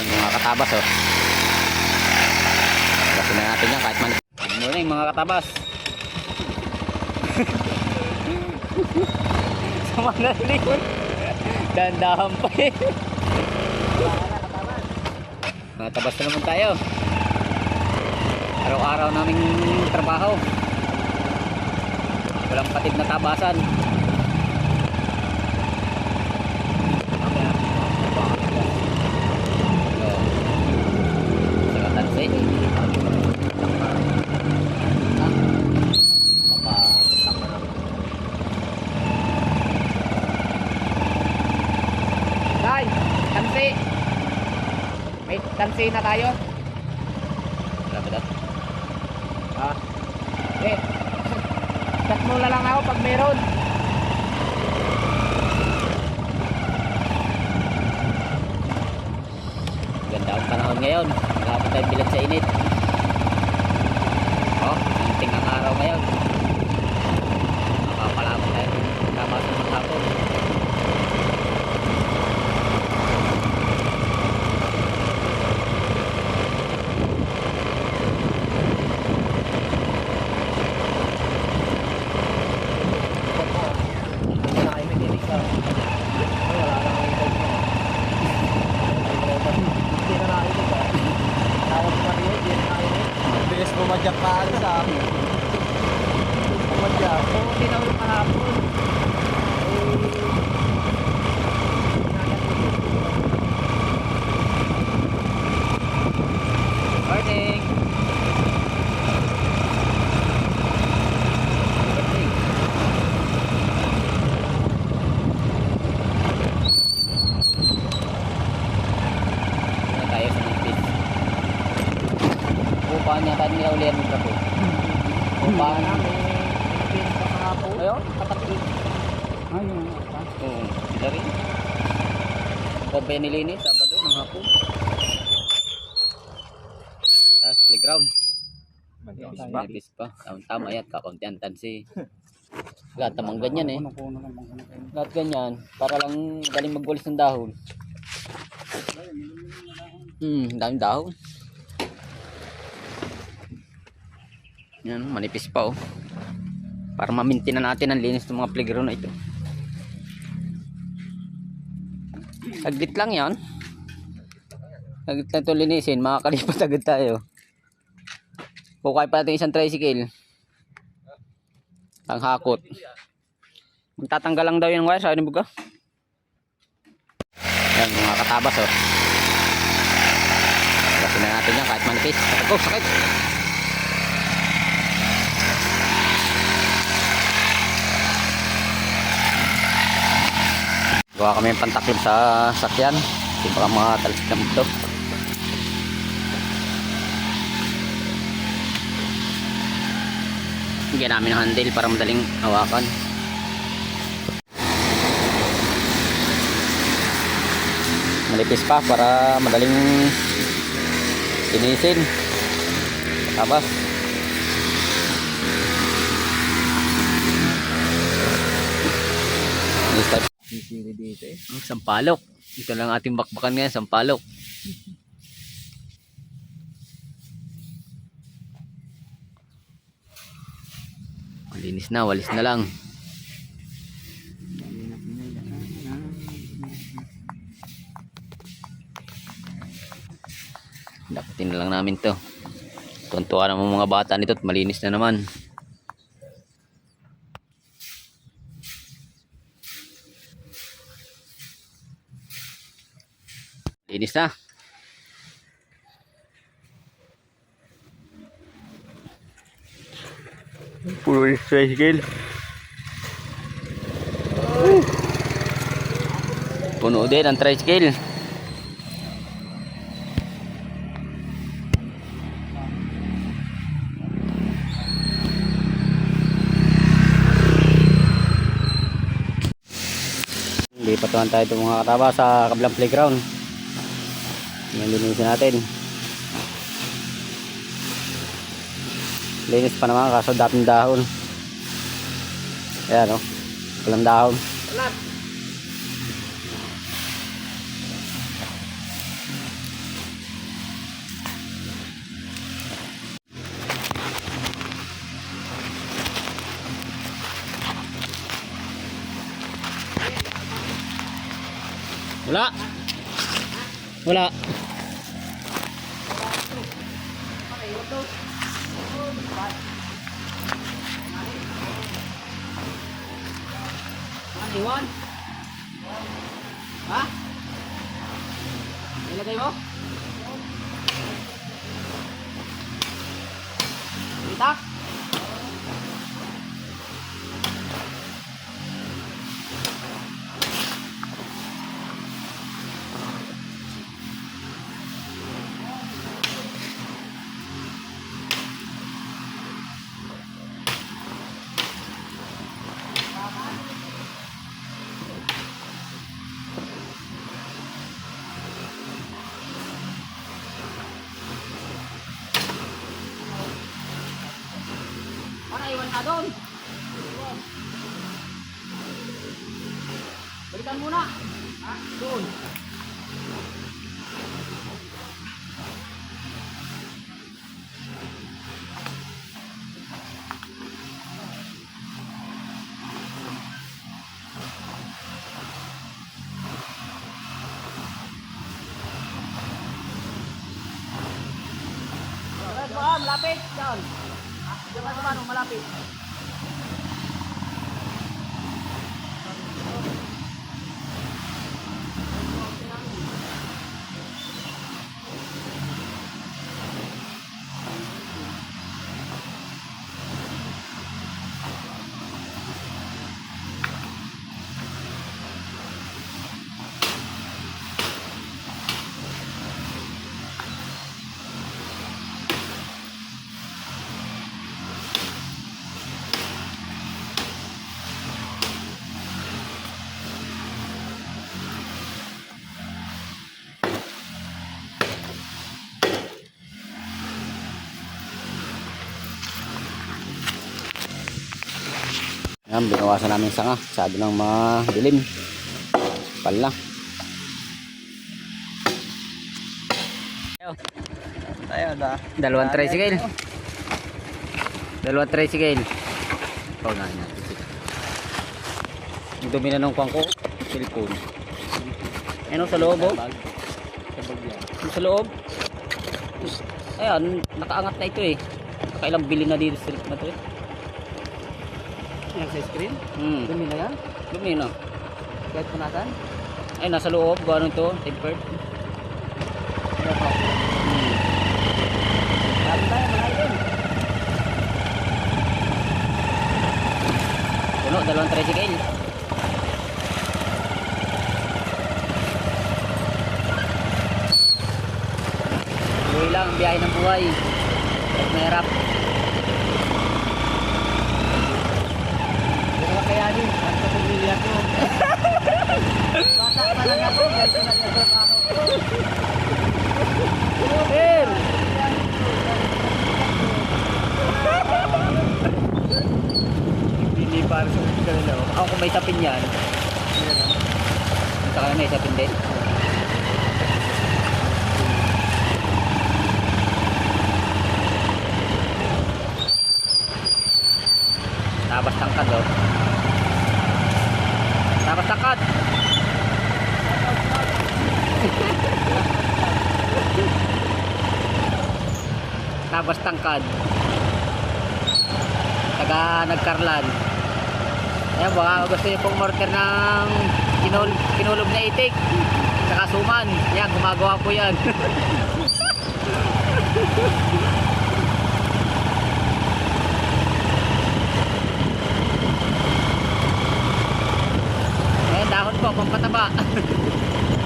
Ayan, mga katabas oh. Gasin na natin yan kahit man. Morning mga katabas. Sama na likod. Dandahan pa eh. Mga tabas na naman tayo. Araw-araw naming trabaho. Walang patid na tabasan. Sagatan sa inyo. Tay, tansi. Tansi na tayo. Grabe daw. Ah. Eh. Chat mo lang ako pag meron. Ganda ang panahon ngayon. Grabe tayo bilag sa init. Oh, anting ang araw ngayon. Makapalabot tayo. Tama sa mga hapon. Wala kayo may dinig ka. Wala lang ang ito. Hindi na nakikita ka. Tawag ko marinig, hindi na nakikita. Bilis bumadyak pa ano sa akin. Pumadya. Oo, hindi na ulit kahapon. Morning! Ano tayo sa Nipis? Upahan niya tayo nila ulihan mo po. Upahan namin. Ayun, patakit. Ayun. Oo, sila rin. Yan nilinis? Sabado ng hapon. Tapos playground. Nipis pa. Tama-tama yan. Kakuntihan tansi. Lahat namang ganyan eh. Lahat ganyan. Para lang galing magwalis ng dahon. Hmm, daming dahon. Yan, manipis pa oh. Para mamintin na natin ang linis ng mga playground na ito. Saglit lang yan. Saglit lang ito linisin. Makakalipat agad tayo. Bukay pa natin isang tricycle. Ang hakot. Magtatanggal lang daw yung wire. Sabi ni Buga. Yan, mga katabas oh. Gasin na natin yan kahit manipis. Sakit ko, sakit. Gawa kami ng pantaklob sa sakyan. Kasi baka mga talsik na ito. Bigyan namin ng handle para madaling hawakan. Malipis pa para madaling linisin. Tapos. Sisili dito eh. ang sampalok. Ito lang ating bakbakan ngayon, sampalok. Malinis na, walis na lang. Dapatin na lang namin to. Tuntua naman mga bata nito at malinis na naman. Linis na. Puro tricycle. Puno din ang tricycle. Lipat naman tayo itong mga kataba sa kabilang playground nilinisin natin. Linis pa naman kaso dating dahon. Ayan o walang dahon. Wala. wala. Wala. Iwan. Ha? Ilagay mo? Kita? Doon. Balikan muna. Ha? Doon. Malapit. Doon. Diyan sa manong malapit. Yan, binawasan namin sanga. Masyado ng madilim. Pala. Tayo na. Dalawang tricycle. Dalawang tricycle. Ikaw na natin. Ang dumi na ng kwang ko. Cellphone. Ano sa loob oh? Sa loob. Ayan, nakaangat na ito eh. Nakailang bili na dito sa na to eh. Yan sa screen. Hmm, Dumi na yan. dumi na. Kahit punatan. Ay, nasa loob. Gano'n to? Tempered. Hmm. Dami tayo, malayo din. Puno, dalawang tricycle. Tuloy lang ang biyahe ng buhay. Kahit mahirap. Pero kakayanin. Ang sa pamilya ko. Bata pa lang ako. Ganito na yung ako. Ako may tapin yan. Sa kanila may tapin din. Tabas tangkad oh. Tabas tangkad. Taga nagkarlan. Ayan, baka gusto niyo pong mortar ng kinul kinulog na itik. Saka suman. Yan, gumagawa po yan. Ayan, dahon po, pampataba.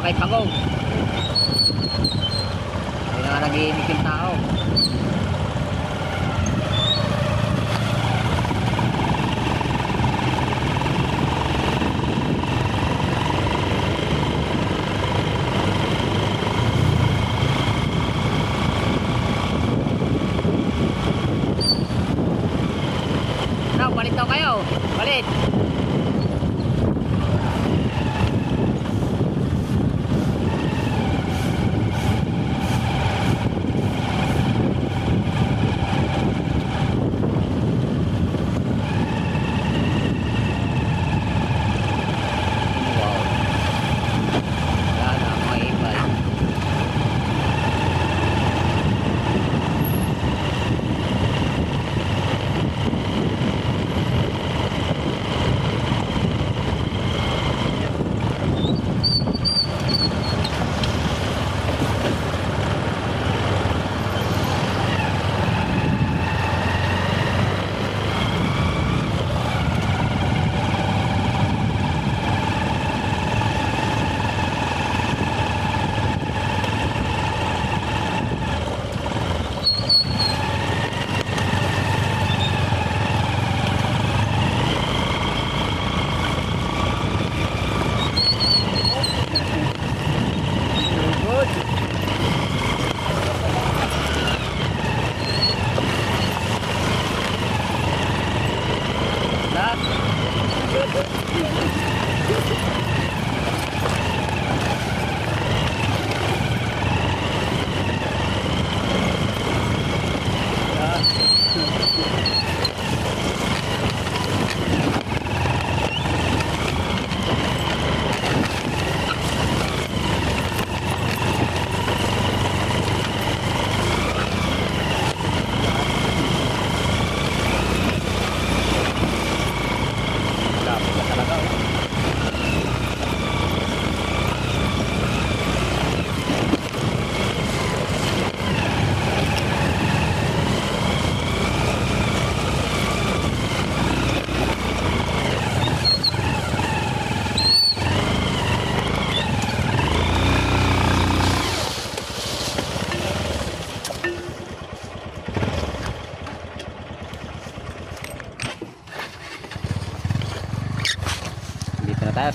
Patay ka na naman kay Pagong. Hindi na nga nag-iinip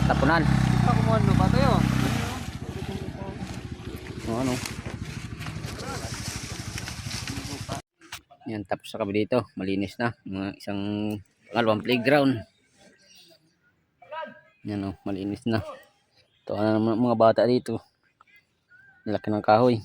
tapunan. Kumuhan mo ba tayo? O ano. Yan, tapos sa kami dito. Malinis na. Mga isang pangalawang playground. Yan o, malinis na. Ito na naman ang mga bata dito. Laki ng kahoy.